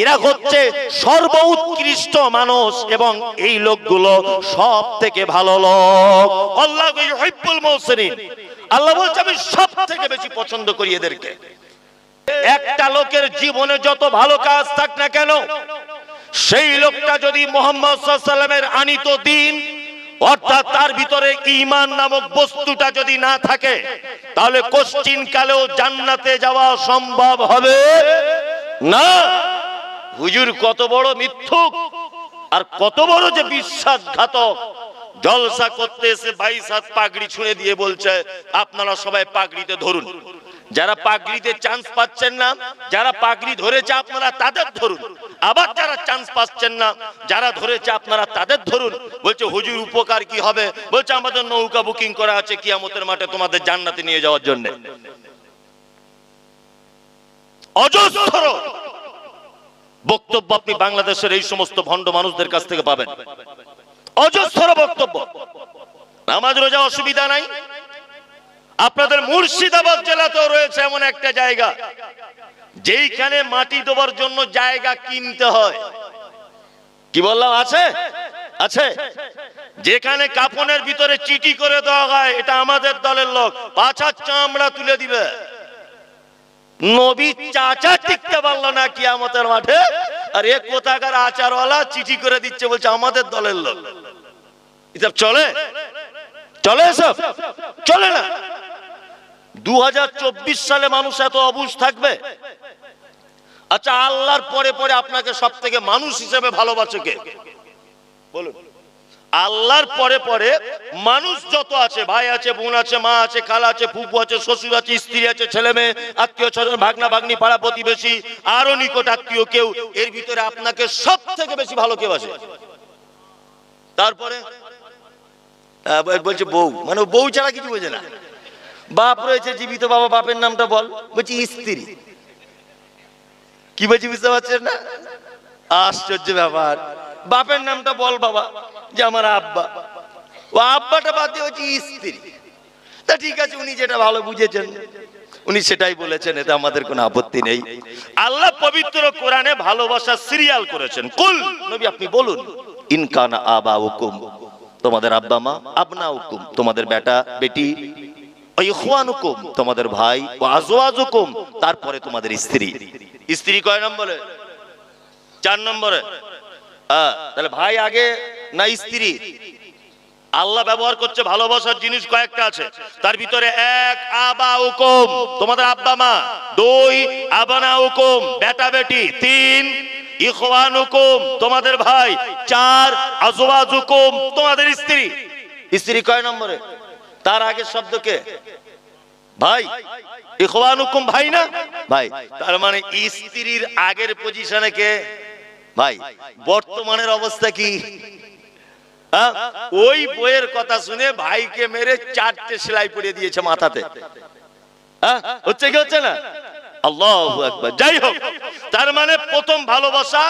এরা হচ্ছে সর্ব উৎকৃষ্ট মানুষ এবং এই লোকগুলো সব থেকে ভালো লোক। আল্লাহ ইউহিব্বুল মুহসিনিন। আল্লাহ বলছে, আমি সব থেকে বেশি পছন্দ করি এদেরকে। একটা লোকের জীবনে যত ভালো কাজ থাক না কেন, সেই লোকটা যদি মোহাম্মদ সাল্লামের আনিত দিন, অর্থাৎ তার ভিতরে ইমান নামক বস্তুটা যদি না থাকে, তাহলে কোশ্চিন কালেও জান্নাতে যাওয়া সম্ভব হবে না। হুজুর কত বড় মিথ্যুক আর কত বড় যে বিশ্বাসঘাতক। জলসা করতে এসে বাইশ হাত পাগড়ি ছুঁড়ে দিয়ে বলছে, আপনারা সবাই পাগড়িতে ধরুন। যারা পাগড়িতে চান্স পাচ্ছেন না, যারা পাগড়ি ধরেছে আপনারা তাদের ধরুন। আবার যারা চান্স পাচ্ছেন না, যারা ধরেছে আপনারা তাদের ধরুন। বলছে, হুজুর, উপকার কি হবে? বলছে, আমাদের নৌকা বুকিং করা আছে কিয়ামতের মাঠে তোমাদের জান্নাতে নিয়ে যাওয়ার জন্য। অজস্র। বক্তব্য আপনি বাংলাদেশের এই সমস্ত ভণ্ড মানুষদের কাছ থেকে পাবেন। অজস্র বক্তব্য। নামাজ, রোজা অসুবিধা নাই। আপনাদের মুর্শিদাবাদ জেলাতেও রয়েছে এমন একটা জায়গা, যেইখানে মাটি দেওয়ার জন্য জায়গা কিনতে হয়। কি বললাম? আছে? আছে। যেখানে কাপনের ভিতরে চিঠি করে দেওয়া হয়, এটা আমাদের দলের লোক। পাছার চামড়া তুলে দিবে। নবী চাচা টিকতে পারল না কিয়ামতের মাঠে। আর এ কোথাকার আচারওয়ালা চিঠি করে দিচ্ছে, বলছে, আমাদের দলের লোক। এসব চলে? চলে এসব? চলে না। দু হাজার চব্বিশ সালে মানুষ এত অবুজ থাকবে? আচ্ছা আল্লাহর পরে পরে আপনাকে সব থেকে মানুষ হিসেবে ভালোবাসে কে? বলুন। আল্লাহর পরে পরে মানুষ যত আছে, ভাই আছে, বোন আছে, মা আছে, খালা আছে ফুপু আছে, শ্বশুর আছে, স্ত্রী আছে, ছেলে মেয়ে, আত্মীয় স্বজন, ভাগনা, ভাগ্নি, পাড়া প্রতিবেশী, আরও নিকট আত্মীয় কেউ, এর ভিতরে আপনাকে সব থেকে বেশি ভালো কেউ আছে? তারপরে? বলছে বউ। মানে বউ ছাড়া কিছু বোঝে না। বাপ রয়েছে, জীবিত বাবা, বাপের নামটা বল। বলছি স্ত্রী। কি বলছি বুঝতে পারছেন না? আশ্চর্য ব্যাপার। বাপের নামটা বল বাবা। যে আমার আব্বা। ও আব্বাটা বাদ হচ্ছে স্ত্রী। তা ঠিক আছে উনি যেটা ভালো বুঝেছেন উনি সেটাই বলেছেন এতে আমাদের কোনো আপত্তি নেই। আল্লাহ পবিত্র কোরআনে ভালোবাসা সিরিয়াল করেছেন। কুল নবী আপনি বলুন ইনকান আবা হুকুম তোমাদের আব্বা মা আপনা হুকুম তোমাদের বেটা বেটি ইখওয়ানুকুম। তোমাদের ভাই ও আজওয়াজুকুম। তারপরে তোমাদের স্ত্রী। স্ত্রী কয় নম্বরে? চার নম্বরে। হ্যাঁ, তাহলে ভাই আগে না স্ত্রী? আল্লাহ ব্যবহার করছে ভালোবাসার জিনিস কয়েকটা আছে। তার ভিতরে এক, আবা হুকুম তোমাদের আব্বা মা। দুই, আবানা হুকুম বেটা বেটি। তিন, ইখওয়ান হুকুম তোমাদের ভাই। চার, আজওয়াজ হুকুম তোমাদের স্ত্রী। স্ত্রী কয় নম্বরে? তার আগের শব্দ কে? ভাই। ইখওয়ান হুকুম ভাই না? ভাই। তার মানে স্ত্রীর আগের পজিশনে কে? ভাই। বর্তমানের অবস্থা কি? ওই বইয়ের কথা শুনে ভাইকে মেরে চারটে সেলাই পরিয়ে দিয়েছে মাথাতে? হচ্ছে কি হচ্ছে না? আল্লাহ যাই হোক, তার মানে প্রথম ভালোবাসা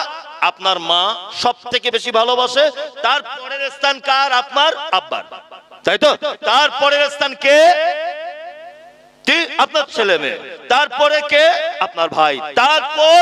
আপনার মা সব থেকে বেশি ভালোবাসে। তার পরের স্থান কার? আপনার আব্বার। তাই তো? তারপরের স্থান কে? আপনার ছেলে মেয়ে। তারপরে কে? আপনার ভাই। তারপর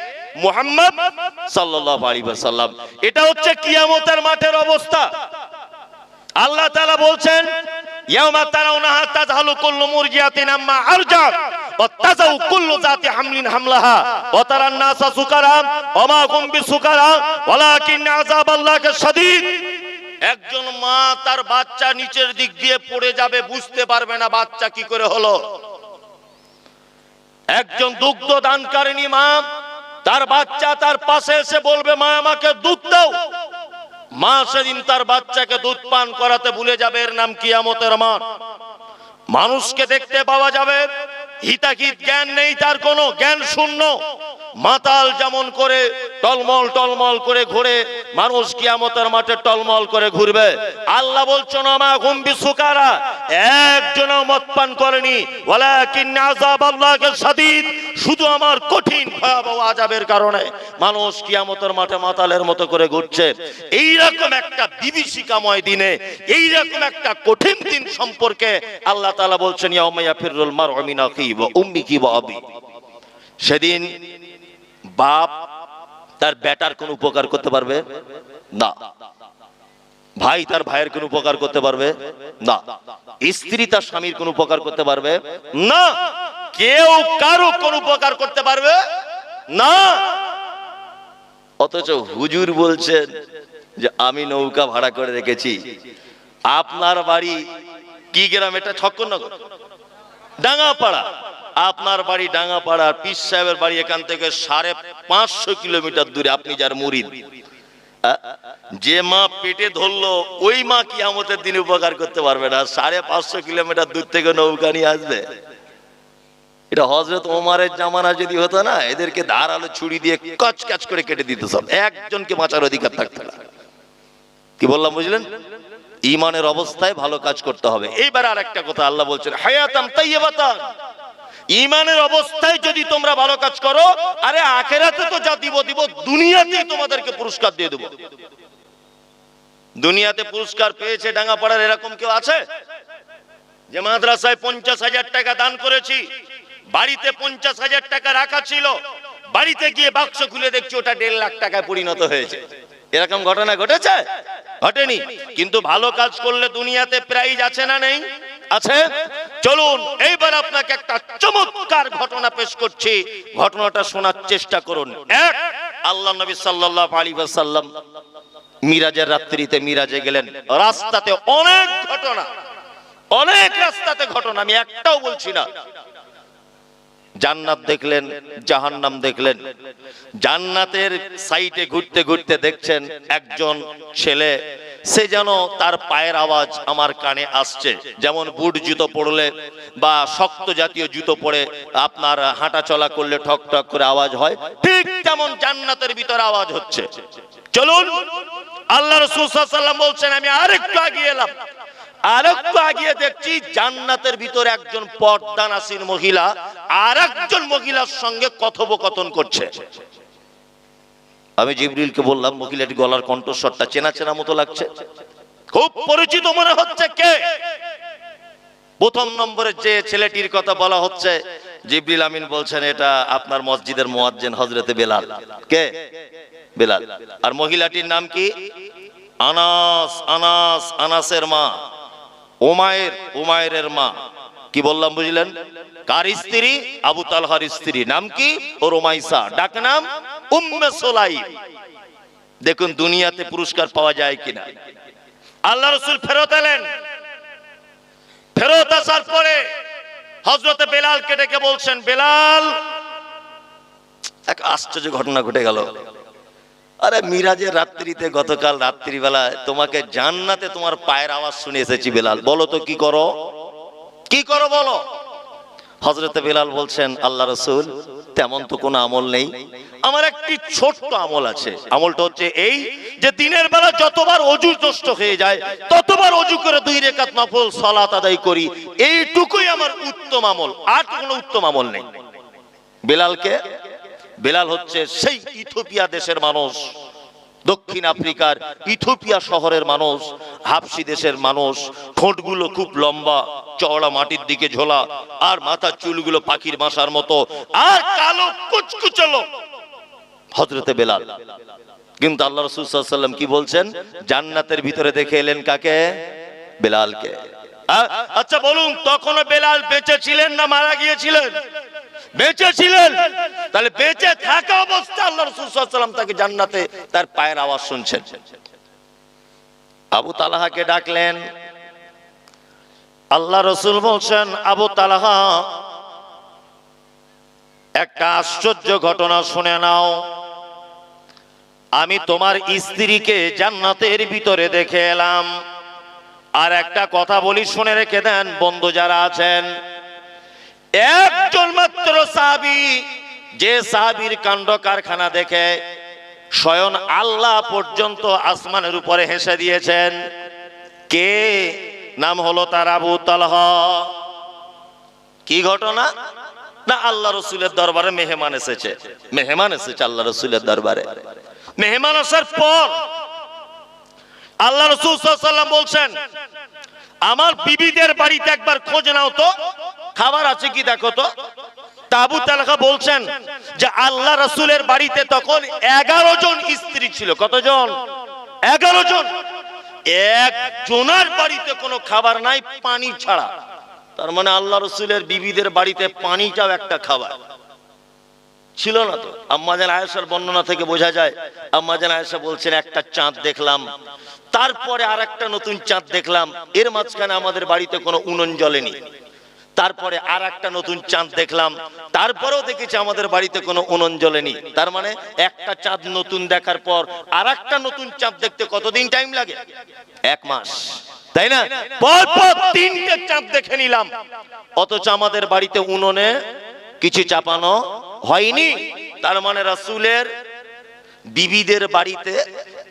মুহাম্মদ সাল্লাল্লাহু আলাইহি ওয়াসাল্লাম। এটা হচ্ছে কিয়ামতের মাঠের অবস্থা। আল্লাহ বলছেন একজন মা তার বাচ্চা নিচের দিক দিয়ে পড়ে যাবে, বুঝতে পারবে না বাচ্চা কি করে হলো। একজন দুগ্ধ দানকারিনী মা তার বাচ্চা তার পাশে এসে বলবে, মা, আমাকে দুধ দাও। মা সেদিন তার বাচ্চাকে দুধ পান করাতে ভুলে যাবে, এর নাম কিয়ামতের মাঠ। মানুষকে দেখতে পাওয়া যাবে, হিতাহিত জ্ঞান নেই, তার কোনো জ্ঞান শূন্য। মাতাল যেমন করে টলমল টলমল করে ঘুরে, মানুষ কিয়ামতের মাঠে টলমল করে ঘুরবে। আল্লাহ বলছেন, আমা গুম্বি সুকারা একজন মত পান করেনি। ওয়ালাকিন আযাব আল্লাহকে সাদিদ শুধু আমার কঠিন ভয়াবহ আযাবের কারণে মানুষ কিয়ামতের মাঠে মাতালের মতো করে ঘুরছে। এই রকম একটা বিভীষিকাময় দিনে, এইরকম একটা কঠিন দিন সম্পর্কে আল্লাহ তালা বলছেন মিন ওয়া উম্মিহি ওয়া আবি সেদিন বাপ তার বেটার কোন উপকার করতে পারবে? না। ভাই তার ভাইয়ের কোন উপকার করতে পারবে? না। স্ত্রী তার স্বামীর কোন উপকার করতে পারবে? না। কেউ কারও কোন উপকার করতে পারবে? না। অথচ হুজুর বলছেন যে, আমি নৌকা ভাড়া করে রেখেছি। আপনার বাড়ি কি গ্রাম? এটা ছক্করনগর। ডাঙ্গাপাড়া। আপনার বাড়ি ডাঙ্গাপাড়া। পিস সাহেবের বাড়ি এখান থেকে সাড়ে পাঁচশো কিলোমিটার দূরে। আপনি যার আ? যে মা পেটে ধরলো, ওই মা কি আমাদের দিন উপকার করতে পারবে না। সাড়ে পাঁচশো কিলোমিটার দূর থেকে নৌকা নিয়ে আসবে। এটা হজরত ওমারের জামানা যদি হতো না, এদেরকে ধারালো ছুরি দিয়ে কচ কাচ করে কেটে দিত সব। একজনকে বাঁচার অধিকার থাকতো না। কি বললাম, বুঝলেন? ইমানের অবস্থায় ভালো কাজ করতে হবে। এইবার আর একটা কথা আল্লাহ বলছেন হায়াতাম তাইয়াবাতান ইমানের অবস্থায় যদি তোমরা ভালো কাজ করো, আরে আখেরাতে তো যা দিব দিব দুনিয়াতেই তোমাদেরকে পুরস্কার দিয়ে দেবো। দুনিয়াতে পুরস্কার পেয়েছে ডাঙ্গাপাড়ার এরকম কেউ আছে? যে মাদ্রাসায় পঞ্চাশ হাজার টাকা দান করেছি, বাড়িতে পঞ্চাশ হাজার টাকা রাখা ছিল, বাড়িতে গিয়ে বাক্স খুলে দেখছি ওটা দেড় লাখ টাকায় পরিণত হয়েছে। এরকম ঘটনা ঘটেছে? ঘটেনি। কিন্তু ভালো কাজ করলে দুনিয়াতে প্রাইজ আছে না নেই? আছে? চলুন, এইবার আপনাকে একটা চমৎকার ঘটনা পেশ করছি। ঘটনাটা শোনার চেষ্টা করুন। এক, আল্লাহ নবী সাল্লাল্লাহু আলাইহি ওয়াসাল্লাম মিরাজের রাত্রিতে মিরাজে গেলেন। রাস্তাতে অনেক ঘটনা, অনেক রাস্তাতে ঘটনা, আমি একটাও বলছি না। জান্নাত দেখলেন, জাহান্নাম দেখলেন। জান্নাতের সাইটে ঘুরতে ঘুরতে দেখছেন একজন ছেলে সে যেন তার পায়ের আওয়াজ আমার কানে আসছে। যেমন বুট জুতো পরলে বা শক্ত জাতীয় জুতো পরে আপনার হাঁটা চলা করলে ঠক ঠক করে আওয়াজ হয়, ঠিক তেমন জান্নাতের ভিতরে আওয়াজ হচ্ছে। চলুন, আল্লাহ রসুল সাল্লাম বলছেন, আমি আরেকটু আগিয়ে এলাম। আরেকটু আগিয়ে দেখছি জান্নাতের ভিতরে একজন পর্দানাসীন মহিলা আর একজন মহিলার সঙ্গে কথোপকথন করছে। আমি জিবরিলকে বললাম মহিলাটি গলার কণ্ঠস্বরটা চেনা চেনা মতো লাগছে। খুব পরিচিত মনে হচ্ছে কে? প্রথম নম্বরে যে ছেলেটির কথা বলা হচ্ছে, জিবরিল আমিন বলছেন, এটা আপনার মসজিদের মুয়াজ্জিন হজরতে বেলাল। কে? বেলাল। আর মহিলাটির নাম কি? আনাস আনাস, আনাসের মা। ওমায়ের ওমায়ের মা। কি বললাম, বুঝলেন? কার স্ত্রী? আবু তালহার স্ত্রী। নাম কি? ও রোমাইসা ডাক নাম উম্মে সোলাইম। দেখুন, দুনিয়াতে পুরস্কার পাওয়া যায় কিনা। আল্লাহ রসুল ফেরত এলেন। ফেরত আসার পরে হজরতে বেলাল ডেকে বলছেন, বেলাল, এক আশ্চর্য ঘটনা ঘটে গেল। আরে, মিরাজের রাত্রিতে গতকাল রাত্রিবেলায় তোমাকে জান্নাতে তোমার পায়ের আওয়াজ শুনে এসেছি বেলাল। বলো তো, কি করো? কি করো বলো? হজরতে বেলাল বলছেন, আল্লাহ রসুল তেমন তো কোনো আমল নেই। আমার একটি ছোট্ট আমল আছে। আমলটা হচ্ছে এই যে দিনের বেলা যতবার অজু নষ্ট হয়ে যায়, ততবার অজু করে দুই রেখাত নফল সলাত আদায় করি, এইটুকুই আমার উত্তম আমল। আর কোনো উত্তম আমল নেই। বেলালকে? বেলাল হচ্ছে সেই ইথোপিয়া দেশের মানুষ। দক্ষিণ আফ্রিকার ইথোপিয়া শহরের মানুষ, হাফসি দেশের মানুষ, ঠোঁটগুলো খুব লম্বা, চওড়া মাটির দিকে ঝোলা, আর মাথার চুলগুলো পাখির মাসার মতো, আর কালো কুচকুচলো হজরতে বেলাল। কিন্তু আল্লাহ রসুল সাল্লাম কি বলছেন? জান্নাতের ভিতরে দেখে এলেন কাকে? বেলালকে। আচ্ছা বলুন, তখনও বেলাল বেঁচে ছিলেন না মারা গিয়েছিলেন? বেঁচে ছিলেন। তাহলে বেঁচে থাকা অবস্থা আল্লাহ রসুল সাল্লাম তাকে জান্নাতে তার পায়ের আওয়াজ শুনছেন। আবু তালাহাকে ডাকলেন। আল্লাহ রসুল বলছেন, আবু তালাহা, একটা আশ্চর্য ঘটনা শুনে নাও। আমি তোমার স্ত্রীকে জান্নাতের ভিতরে দেখে এলাম। আর একটা কথা বলি শুনে রেখে দেন, বন্ধু যারা আছেন। একজন মাত্র সাবি যে সাহাবীর কাণ্ড কারখানা দেখে স্বয়ং আল্লাহ পর্যন্ত আসমানের উপরে হেসে দিয়েছেন। কে? নাম হলো তার আবু তালহা। কি ঘটনা? না, আল্লাহ রসুলের দরবারে মেহমান এসেছে। মেহমান এসেছে আল্লাহ রসুলের দরবারে। মেহমান আসার পর আল্লাহ রসুল বলছেন, আমার বিবিদের বাড়িতে একবার খোঁজ নাও তো। খাবার আছে কি দেখো তো? তাবু তালাকা বলছেন যে আল্লাহ রসুলের বাড়িতে তখন এগারো জন স্ত্রী ছিল। কতজন? এগারো জন। এক জনার বাড়িতে কোনো খাবার নাই, পানি ছাড়া। তার মানে আল্লাহ রসুলের বিবিদের বাড়িতে পানিটাও একটা খাবার। ছিল না তো? আম্মাজান আয়েশার বর্ণনা থেকে বোঝা যায়। আম্মাজান আয়েশা বলছেন, একটা চাঁদ দেখলাম। তারপরে আর একটা নতুন চাঁদ দেখলাম। এর মাঝখানে আমাদের বাড়িতে কোনো উনুন জ্বলেনি। তারপরে আর একটা নতুন চাঁদ দেখলাম। তারপরেও দেখেছি আমাদের বাড়িতে কোনো উনুন জ্বলেনি। তার মানে একটা চাঁদ নতুন দেখার পর আর একটা নতুন চাঁদ দেখতে কতদিন টাইম লাগে? এক মাস। তাই না? পর পর তিনটে চাঁদ দেখে নিলাম। অথচ আমাদের বাড়িতে উনুনে কিছু চাপানো হয়নি। তার মানে রাসূলের বিবিদের বাড়িতে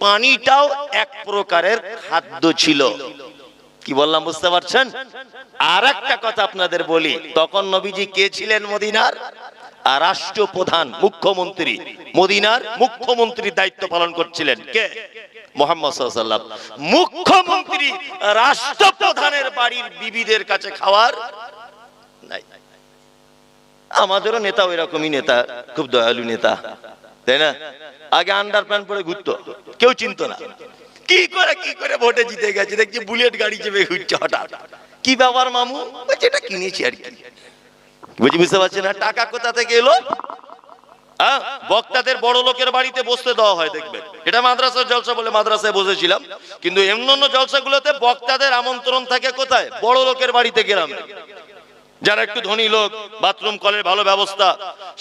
পানিটাও এক প্রকারের খাদ্য ছিল। কি বললাম বুঝতে পারছেন? আর একটা কথা আপনাদের বলি, তখন নবীজি কে ছিলেন মদিনার? রাষ্ট্রপ্রধান, মুখ্যমন্ত্রী। মদিনার মুখ্যমন্ত্রীর দায়িত্ব পালন করছিলেন কে? মোহাম্মদ মুখ্যমন্ত্রী রাষ্ট্রপ্রধানের বাড়ির বিবিদের কাছে খাওয়ার আমাদেরও নেতা ওই রকমই নেতা, খুব দয়ালু নেতা, তাই না? আগে আন্ডার প্যান্ট পরে ঘুরতো, কেউ চিনতো না। কি করে কি করে ভোটে জিতে গেছে? দেখছি বুলেট গাড়ি চেপে ঘুরছে হঠাৎ। কি ব্যাপার মামু? এটা কিনেছি আর কি। বুঝি বুঝতে পারছি না? টাকা কোথা থেকে এলো? হ্যাঁ, বক্তাদের বড় লোকের বাড়িতে বসতে দেওয়া হয় দেখবেন। এটা মাদ্রাসার জলসা বলে মাদ্রাসায় বসেছিলাম। কিন্তু অন্যান্য জলসাগুলোতে বক্তাদের আমন্ত্রণ থাকে কোথায়? বড় লোকের বাড়িতে গ্রামে যারা একটু ধনী লোক বাথরুম কলের ভালো ব্যবস্থা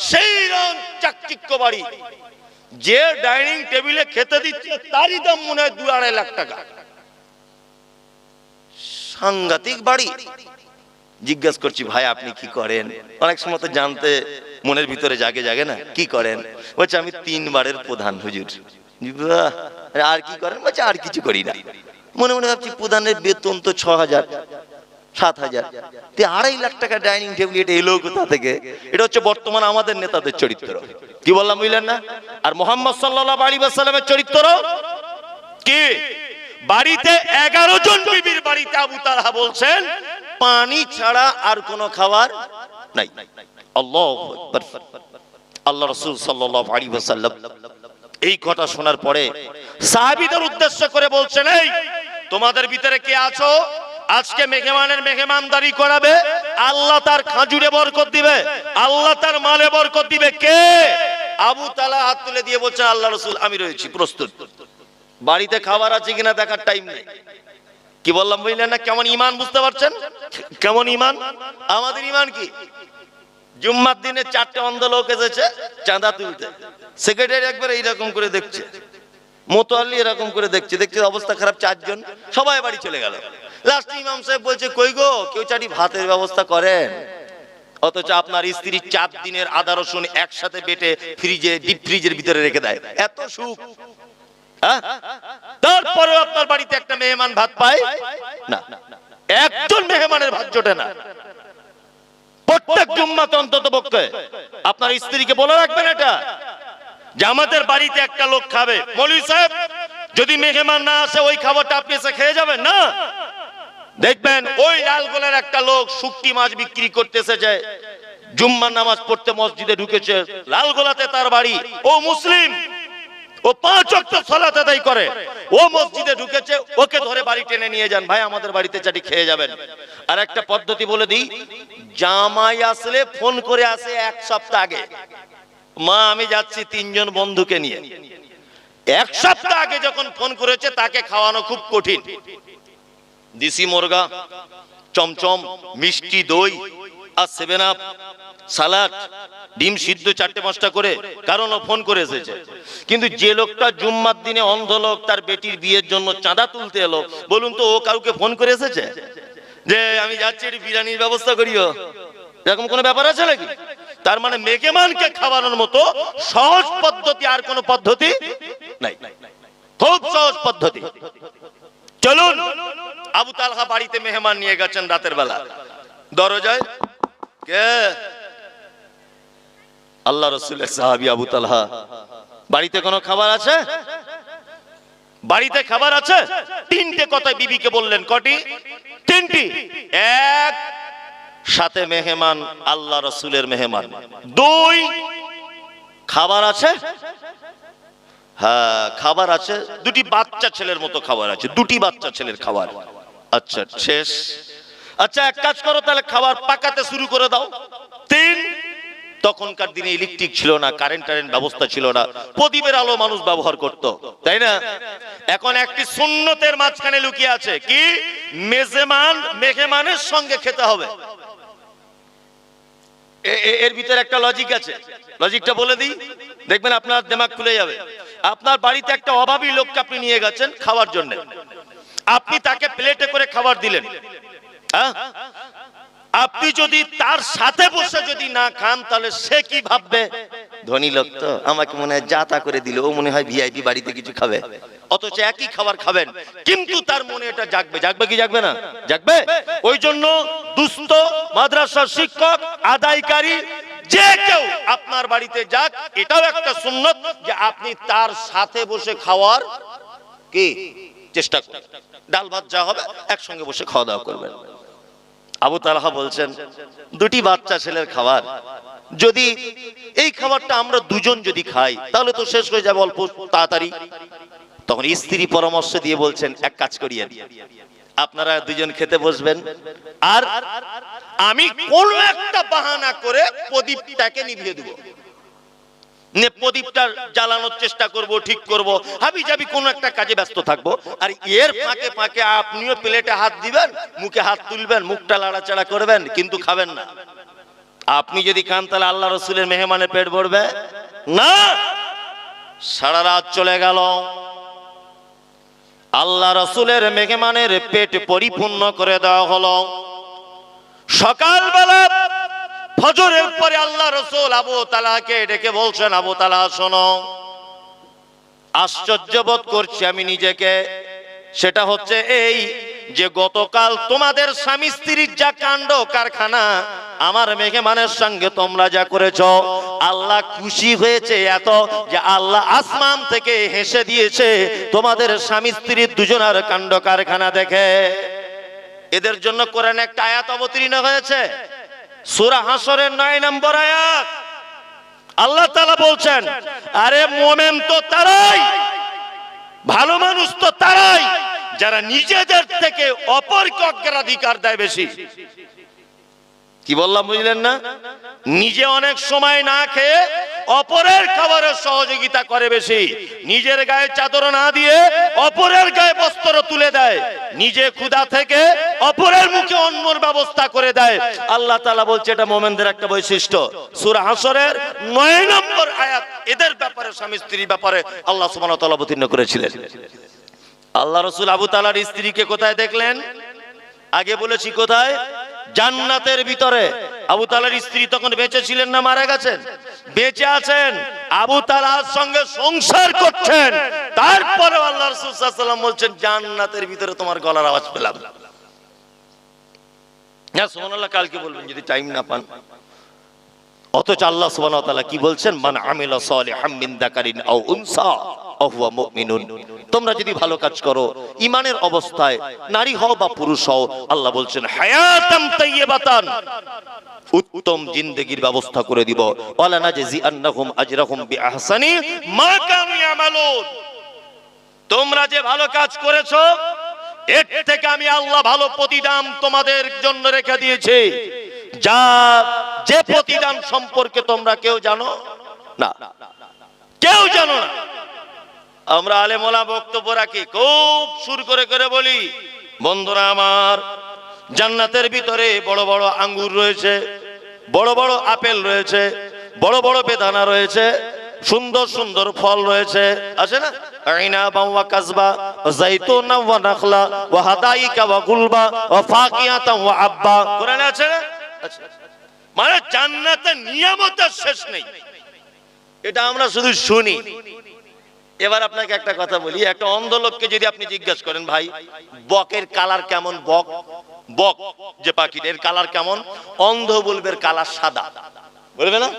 সেই রকম চাকচিক্য বাড়ি। যে ডাইনিং টেবিলে খেতে দিচ্ছে, তারই দাম মনে হয় দু আড়াই লাখ টাকা। সাংঘাতিক বাড়ি। জিজ্ঞেস করছি, ভাই, আপনি কি করেন? অনেক সময় তো জানতে মনের ভিতরে জাগে জাগে না, কি করেন? বলছে, আমি তিনবারের প্রধান, হুজুর। আর কি করেন? বলছে, আর কিছু করি না। মনে মনে ভাবছি, প্রধানের বেতন তো ছ হাজার। সাত হাজার। আড়াই লাখ টাকা ডাইনিং টেবিল এটা এলো কোথা থেকে? এটা হচ্ছে বর্তমান আমাদের নেতাদের চরিত্র। কি বললাম, বুঝলেন না? আর মোহাম্মদ সাল্লাহ আলী চরিত্র? কি? বাড়িতে এগারো জন বিবির বাড়িতে আবু বলছেন, পানি ছাড়া আর কোনো খাবার নাই। আল্লাহ আল্লাহ রসুল সাল্লাহ আলী সাল্লাম এই কথা শোনার পরে সাহাবিদের উদ্দেশ্য করে বলছেন, এই, তোমাদের ভিতরে কে আছো? আজকে মেহমানের মেহমানদারি করাবে, আল্লাহ তার খাজুরে বরকত দিবে, আল্লাহ তার মালে বরকত দিবে কে? আবু তালা হাত তুলে দিয়ে বলছেন আল্লাহ রসুল, আমি রয়েছি, প্রস্তুত। বাড়িতে খাবার আছে কিনা দেখার টাইম নেই। কি বললাম বুঝলেন না? কেমন ইমান বুঝতে পারছেন? কেমন ইমান আমাদের ইমান কি? জুম্মার দিনে চারটে অন্ধ লোক এসেছে, চাঁদা তুলতে। সেক্রেটারি একবার এইরকম করে দেখছে। মোতোয়াল্লি এরকম করে দেখছে। দেখছে অবস্থা খারাপ, চারজন, সবাই বাড়ি চলে গেল। লাস্ট ইমাম সাহেব বলছে, কই গো? কেউ চাটি ভাতের ব্যবস্থা করেন? অথচ আপনার স্ত্রী চার দিনের আদা রসুন একসাথে বেটে ফ্রিজে ডিপ ফ্রিজের ভিতরে রেখে দেয়। এত সুখ? তারপরে আপনার বাড়িতে একটা মেহমান ভাত পায়? না। একজন মেহমানের ভাত জোটে না। প্রত্যেক জুম্মাতে অন্তত পক্ষে। আপনার স্ত্রীকে বলে রাখবেন এটা। যে আমাদের বাড়িতে একটা লোক খাবে। মৌলী সাহেব, যদি মেহমান না আসে, ওই খাবারটা আপনি এসে খেয়ে যাবেন, না? দেখবেন ওই লালগোলার একটা লোক শুক্তি মাছ বিক্রি করতে এসেছে। জুম্মার নামাজ পড়তে মসজিদে ঢুকেছে। লালগোলাতে তার বাড়ি। ও মুসলিম, ও পাঁচ ওয়াক্ত সালাত আদায় করে। ও মসজিদে ঢুকেছে, ওকে ধরে বাড়ি টেনে নিয়ে যান। ভাই, আমাদের বাড়িতে চাটি খেয়ে যাবেন। আর একটা পদ্ধতি বলে দিই, জামাই আসলে ফোন করে আসে এক সপ্তাহ আগে। মা, আমি যাচ্ছি তিনজন বন্ধুকে নিয়ে। এক সপ্তাহ আগে যখন ফোন করেছে, তাকে খাওয়ানো খুব কঠিন। দেশি মুরগা, চমচম, মিষ্টি দই আর সেভেন আপ সালাড ডিম সিদ্ধ চারটে পাঁচটা করে, কারণ ও ফোন করে এসেছে। কিন্তু যে লোকটা জুম্মার দিনে অন্ধ লোক, তার বেটির বিয়ের জন্য চাঁদা তুলতে এলো, বলুন তো ও কাউকে ফোন করে এসেছে? যে আমি যাচ্ছি, একটু বিরিয়ানির ব্যবস্থা করিও। এরকম কোনো ব্যাপার আছে নাকি? তার মানে মেঘেমানকে খাওয়ানোর মতো সহজ পদ্ধতি আর কোন পদ্ধতি নাই। খুব সহজ পদ্ধতি। চলুন, আবু তালহা বাড়িতে মেহমান নিয়ে গেছেন রাতের বেলা। দরজায়, কে? আল্লাহ রসুলের সাহাবি আবু তালহা। বাড়িতে কোনো খাবার আছে? বাড়িতে খাবার আছে? তিনটে কথা বিবিকে বললেন, কটি? তিনটি। এক, সাথে মেহমান, আল্লাহ রসুলের মেহমান। দুই, খাবার আছে? হ্যাঁ খাবার আছে। দুটি বাচ্চা ছেলের মতো খাবার আছে। দুটি বাচ্চা ছেলের খাবার। আচ্ছা শেষ। আচ্ছা এক কাজ করো, তাহলে খাবার পাকাতে শুরু করে দাও। তিন, তখনকার দিনে ইলেকট্রিক ছিল না, কারেন্ট টারেন্ট ব্যবস্থা ছিল না। প্রদীপের আলো মানুষ ব্যবহার করত, তাই না? এখন একটি সুন্নতের মাঝখানে লুকিয়ে আছে। কি? মেজেমান মেঘেমানের সঙ্গে খেতে হবে। এর ভিতরে একটা লজিক আছে। লজিকটা বলে দিই। দেখবেন আপনার দেমাগ খুলে যাবে। আপনার বাড়িতে একটা অভাবী লোককে আপনি নিয়ে গেছেন খাওয়ার জন্য। আপনি তাকে প্লেটে করে খাবার দিলেন? আপনি যদি তার সাথে বসে যদি না খান, তাহলে সে কি ভাববে? ধনী লোক তো, আমাকে মনে হয় যা তা করে দিল। ও মনে হয় ভিআইপি বাড়িতে কিছু খাবে। অথচ একই খাবার খাবেন, কিন্তু তার মনে এটা জাগবে। জাগবে কি জাগবে না? জাগবে? ওই জন্য দুস্থ, মাদ্রাসার শিক্ষক, আদায়কারী, যে কেউ আপনার বাড়িতে যাক, এটাও একটা সুন্নত যে আপনি তার সাথে বসে খাওয়ার কি? চেষ্টা করুন। ডাল ভাত যা হবে, একসঙ্গে বসে খাওয়া দাওয়া করবেন। আবু তালাহা বলছেন, দুটি বাচ্চা ছেলের খাবার। যদি এই খাবারটা আমরা দুজন যদি খাই, তাহলে তো শেষ হয়ে যাবে অল্প তাড়াতাড়ি। তখন স্ত্রী পরামর্শ দিয়ে বলছেন, এক কাজ করিয়ে আপনারা দুজন খেতে বসবেন। আর আমি কোন একটা বাহানা করে প্রদীপটাকে নিভিয়ে দেবো। প্রদীপটা জ্বালানোর চেষ্টা করব, ঠিক করব। হাবি যাবি কোন একটা কাজে ব্যস্ত আর এর ফাঁকে ফাঁকে আপনিও প্লেটে হাত দিবেন, মুখে হাত তুলবেন, মুখটা লাড়াচাড়া করবেন, কিন্তু খাবেন না। আপনি যদি খান, তাহলে আল্লাহ রসুলের মেহমানে পেট ভরবে? না! সারা রাত চলে গেল। আল্লাহ রসুলের মেহমানের পেট পরিপূর্ণ করে দেওয়া হলো। সকালবেলা ফজরের পরে আল্লাহ রসুল আবু তালাকে ডেকে বলছেন, আবু তালা শোনো, আশ্চর্য বোধ করছি আমি নিজেকে। সেটা হচ্ছে এই যে গতকাল তোমাদের স্বামী স্ত্রীর যা কাণ্ড কারখানা, আমার মেঘমানের সঙ্গে তোমরা যা করেছ, আল্লাহ খুশি হয়েছে এত যে আল্লাহ আসমান থেকে হেসে দিয়েছে, তোমাদের স্বামী স্ত্রীর দুজনের কাণ্ড কারখানা দেখে। এদের জন্য কোরআনে একটা আয়াত অবতীর্ণ হয়েছে। সূরা হাসরের নয় নম্বর আয়াত। আল্লাহ তালা বলছেন, আরে মোমেন তো তারাই, ভালো মানুষ তো তারাই, যারা নিজেদের থেকে অপরকে দেয় বেশি। কি বললাম বুঝলেন না? নিজে অনেক সময় না খেয়ে অপরের খাবারের সহযোগিতা করে বেশি। নিজের গায়ে চাদর না দিয়ে অপরের গায়ে বস্ত্র তুলে দেয়। নিজে ক্ষুধা থেকে অপরের মুখে অন্যর ব্যবস্থা করে দেয়। আল্লাহ বলছে, এটা মোমেনদের একটা বৈশিষ্ট্য। সূরা হাসরের 9 নম্বর আয়াত, এদের ব্যাপারে, স্বামী স্ত্রীর ব্যাপারে আল্লাহ তাআলা অবতীর্ণ করেছিলেন। আল্লাহ রসুল আবু তালার স্ত্রীকে কোথায় দেখলেন? আগে বলেছি কোথায়? জান্নাতের ভিতরে। আবু তালার স্ত্রী তখন বেঁচে ছিলেন না, মারা গেছেন। বেঁচে আছেন, আবু তালার সঙ্গে সংসার করছেন। তারপরে আল্লাহ রসুল বলছেন, জান্নাতের ভিতরে তোমার গলার আওয়াজ পেলাম। হ্যাঁ কালকে বলবেন, যদি টাইম না পান। অথচ আল্লাহ কি বলছেন? তোমরা যদি ভালো কাজ করো, ইমানের অবস্থায় নারী হও বা পুরুষ হও, আল্লাহ বলছেন তাইয়্যিবাতান। উত্তম জিন্দেগির ব্যবস্থা করে দিব। তোমরা যে ভালো কাজ করেছ, এর থেকে আমি আল্লাহ ভালো প্রতিদান তোমাদের জন্য রেখে দিয়েছি। যা, যে প্রতিদান সম্পর্কে তোমরা কেউ জানো? না। কেউ জানো না। আমরা আলেমোলা বক্তব্য রাখি, খুব সুর করে করে বলি, বন্ধুরা আমার, জান্নাতের ভিতরে বড় বড় আঙ্গুর রয়েছে, বড় বড় আপেল রয়েছে, বড় বড় বেদানা রয়েছে, সুন্দর সুন্দর ফল রয়েছে, আছে না? আব্বা। আছে মানে নিয়ামতের শেষ নেই। এটা আমরা শুধু শুনি। এবার আপনাকে একটা কথা বলি, একটা অন্ধ লোককে যদি আপনি জিজ্ঞাসা করেন, ভাই, বকের কালার কেমন, বক? বক, যে পাখির এর কালার কেমন? অন্ধ বলবে কালার সাদা। বলবে না?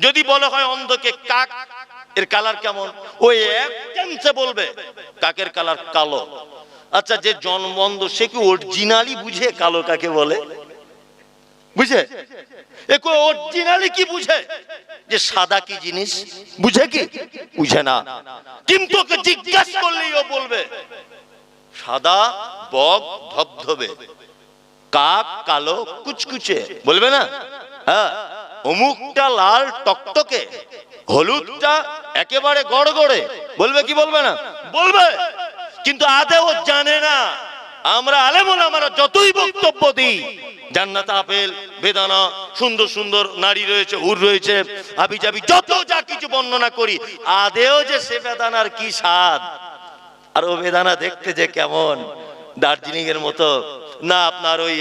যদি বলা হয় অন্ধকে কাক, এর কালার কেমন? ওই এক চান্সে বলবে, কাকের কালার কালো? আচ্ছা যে জন্ম অন্ধ সে কি অরিজিনালি বুঝে কালো কাকে বলে? বুঝে? অরিজিনালি কি বুঝে? যে সাদা কি জিনিস? বুঝে কি? বুঝে না। কিন্তু জিজ্ঞাসা করলেই ও বলবে, সাদা বক ধবধবে, কাক কালো কুচকুচে, বলবে না? হ্যাঁ অমুকটা লাল টকটকে, হলুদটা একেবারে গড়গড়ে, বলবে কি বলবে না? বলবে, কিন্তু আদেও জানে না। আমরা আলেমুল আমরা যতই বক্তব্য দিই, জান্নাত আপেল, বেদানা, সুন্দর সুন্দর নারী রয়েছে, হুর রয়েছে হাবি জাবি যত যা কিছু বর্ণনা করি, আদেও যে সে বেদানার কি স্বাদ? আর ও বেদানা দেখতে যে কেমন? দার্জিলিং এর মতো, না আপনার ওই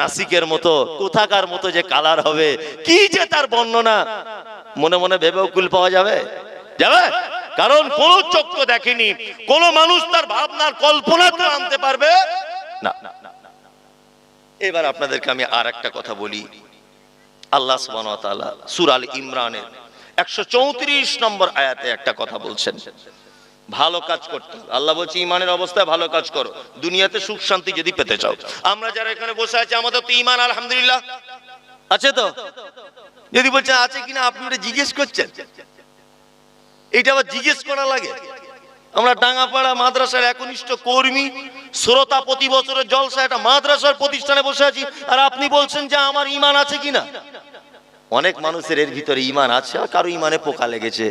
নাসিকের মতো, কোথাকার মতো যে কালার হবে, কি যে তার বর্ণনা? মনে মনে ভেবেও কুল পাওয়া যাবে? যাবে? কারণ কোন চক্ষু দেখেনি, কোন মানুষ তার ভাবনার কল্পনা তো আনতে পারবে? না। এবার আপনাদেরকে আমি আর একটা কথা বলি। আল্লাহ সুবহানাহু ওয়া তাআলা সূরা আল ইমরানের 134 নম্বর আয়াতে একটা কথা বলছেন। ভালো কাজ করতে। আল্লাহ বলছে, ইমানের অবস্থায় ভালো কাজ করো। দুনিয়াতে সুখ শান্তি যদি পেতে চাও। আমরা যারা এখানে বসে আছি, আমাদের তো ইমান আলহামদুলিল্লাহ। আছে তো? যদি বলছেন আছে কিনা আপনি জিজ্ঞেস করছেন? এটা আবার জিজ্ঞেস করা লাগে। আমরা ডাঙ্গাপাড়া মাদ্রাসার একনিষ্ঠ কর্মী, শ্রোতা প্রতি বছরের জলসা একটা মাদ্রাসার প্রতিষ্ঠানে বসে আছি, আর আপনি বলছেন যে আমার ইমান আছে কিনা? অনেক মানুষের এর ভিতরে ইমান আছে, আর কারও ইমানে পোকা লেগেছে।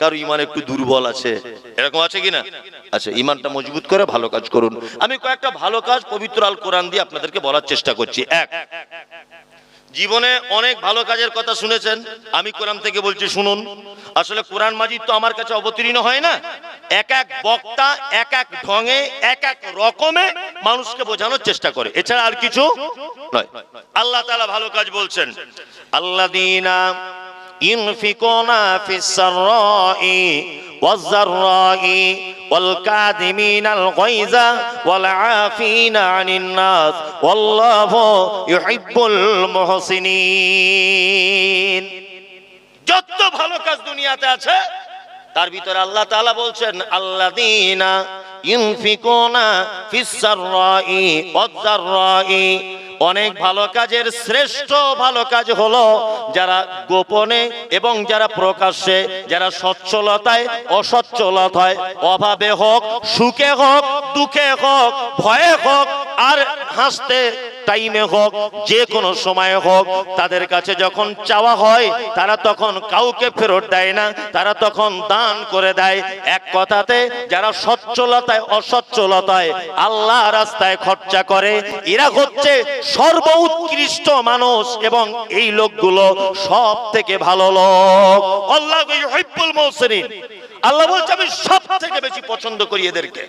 কারও ইমান একটু দুর্বল আছে। এরকম আছে কিনা? আচ্ছা ইমানটা মজবুত করে ভালো কাজ করুন। আমি কয়েকটা ভালো কাজ পবিত্র আল কোরআন দিয়ে আপনাদেরকে বলার চেষ্টা করছি। এক জীবনে অনেক ভালো কাজের কথা শুনেছেন। আমি কোরআন থেকে বলছি, শুনুন। আসলে কোরআন মাজিদ তো আমার কাছে অবতীর্ণ হয় না। এক এক বক্তা, এক এক ঢঙে, এক এক রকমে মানুষকে বোঝানোর চেষ্টা করে। এছাড়া আর কিছু নয়। আল্লাহ তালা ভালো কাজ বলছেন, আল্লাযীনা ইনফিকুনা ফিস সাররাই والضراء والكاظمين الغيظ والعافين عن الناس والله يحب المحسنين যত ভালো কাজ দুনিয়াতে আছে তার ভিতরে আল্লাহ তাআলা বলছেন আল্লাযীনা ইনফিকুনা ফিস সাররাই ওয়াদ-দাররাই অনেক ভালো কাজের শ্রেষ্ঠ ভালো কাজ হলো যারা গোপনে এবং যারা প্রকাশ্যে, যারা সচ্ছলতায়, অসচ্ছলতায় অভাবে হোক, সুখে হোক, দুঃখে হোক, ভয়ে হোক, আর হাসতে টাইমে হোক, যে কোনো সময় হোক, তাদের কাছে যখন চাওয়া হয়, তারা তখন কাউকে ফেরত দেয় না, তারা তখন দান করে দেয়। এক কথাতে, যারা সচ্ছলতায় অসচ্ছলতায় আল্লাহ রাস্তায় খরচা করে, এরা হচ্ছে সর্ব উৎকৃষ্ট মানুষ এবং এই লোকগুলো সব থেকে ভালো লোক। আল্লাহ আল্লাহ বলছে, আমি সব থেকে বেশি পছন্দ করি এদেরকে।